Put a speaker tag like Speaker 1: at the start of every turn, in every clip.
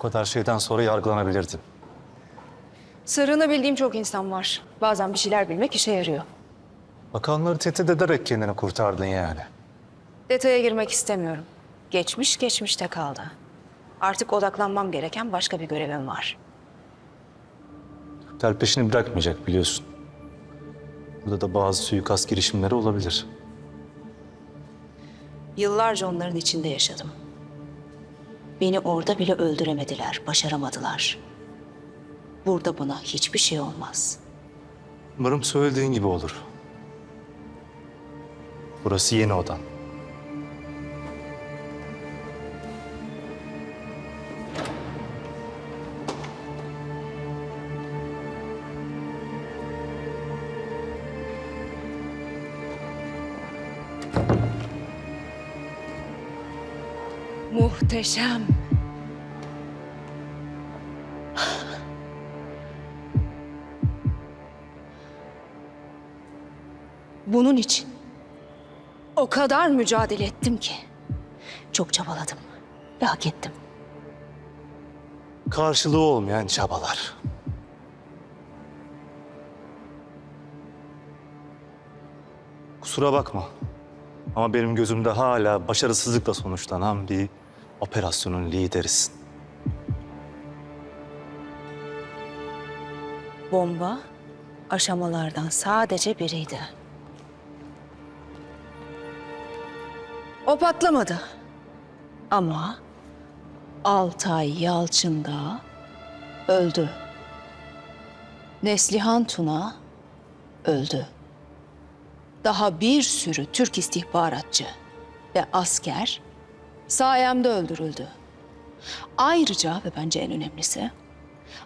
Speaker 1: Kadar şeyden sonra yargılanabilirdin.
Speaker 2: Sırrını bildiğim çok insan var. Bazen bir şeyler bilmek işe yarıyor.
Speaker 1: Bakanları tehdit ederek kendini kurtardın yani.
Speaker 2: Detaya girmek istemiyorum. Geçmiş geçmişte kaldı. Artık odaklanmam gereken başka bir görevim var.
Speaker 1: Tel peşini bırakmayacak biliyorsun. Burada da bazı suikast girişimleri olabilir.
Speaker 2: Yıllarca onların içinde yaşadım. Beni orada bile öldüremediler, başaramadılar. Burada buna hiçbir şey olmaz.
Speaker 1: Umarım söylediğin gibi olur. Burası yeni odan.
Speaker 2: Muhteşem. Bunun için o kadar mücadele ettim ki. Çok çabaladım ve hak ettim.
Speaker 1: Karşılığı olmayan çabalar. Kusura bakma. Ama benim gözümde hala başarısızlıkla sonuçlanan bir operasyonun liderisin.
Speaker 2: Bomba aşamalardan sadece biriydi. O patlamadı. Ama Altay Yalçın da öldü. Neslihan Tuna öldü. Daha bir sürü Türk istihbaratçı ve asker sayemde öldürüldü. Ayrıca ve bence en önemlisi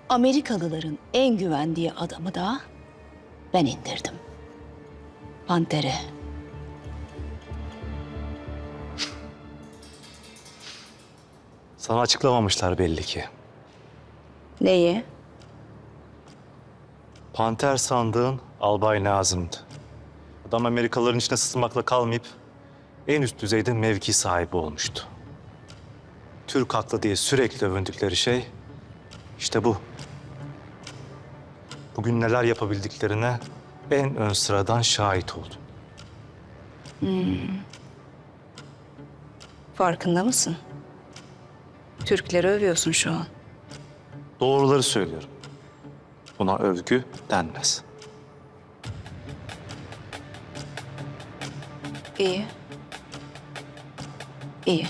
Speaker 2: Amerikalıların en güvendiği adamı da ben indirdim. Panter'e.
Speaker 1: Sana açıklamamışlar belli ki.
Speaker 2: Neyi?
Speaker 1: Panter sandığın Albay Nazım'dı. Adam Amerikalıların içine sızmakla kalmayıp en üst düzeyde mevki sahibi olmuştu. Türk haklı diye sürekli övündükleri şey işte bu. Bugün neler yapabildiklerine en ön sıradan şahit oldum.
Speaker 2: Farkında mısın? Türkleri övüyorsun şu an.
Speaker 1: Doğruları söylüyorum. Buna övgü denmez.
Speaker 2: İyi. İyi.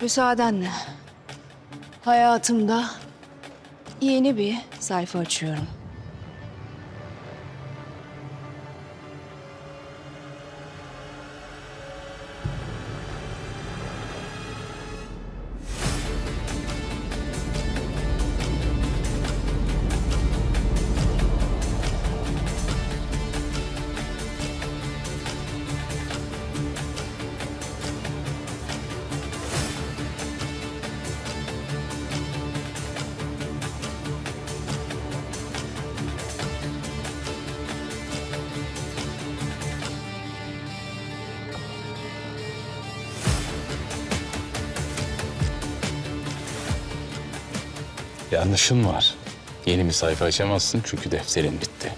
Speaker 2: Müsaadenle. Hayatımda yeni bir sayfa açıyorum.
Speaker 3: Yanlışın var. Yeni bir sayfa açamazsın çünkü defterin bitti.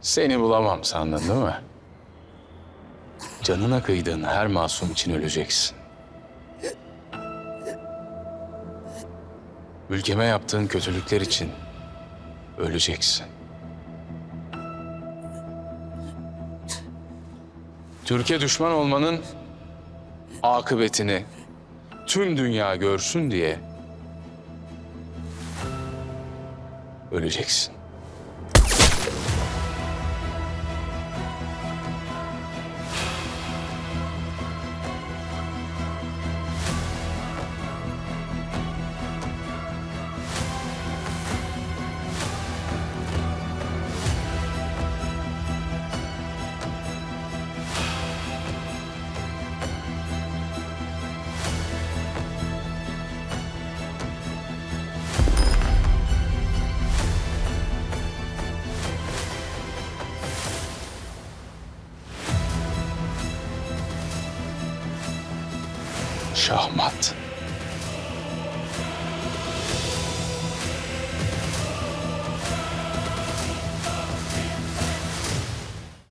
Speaker 3: Seni bulamam sandın değil mi? Canına kıydığın her masum için öleceksin. Ülkeme yaptığın kötülükler için öleceksin. Türkiye düşman olmanın akıbetini tüm dünya görsün diye öleceksin. şahmat.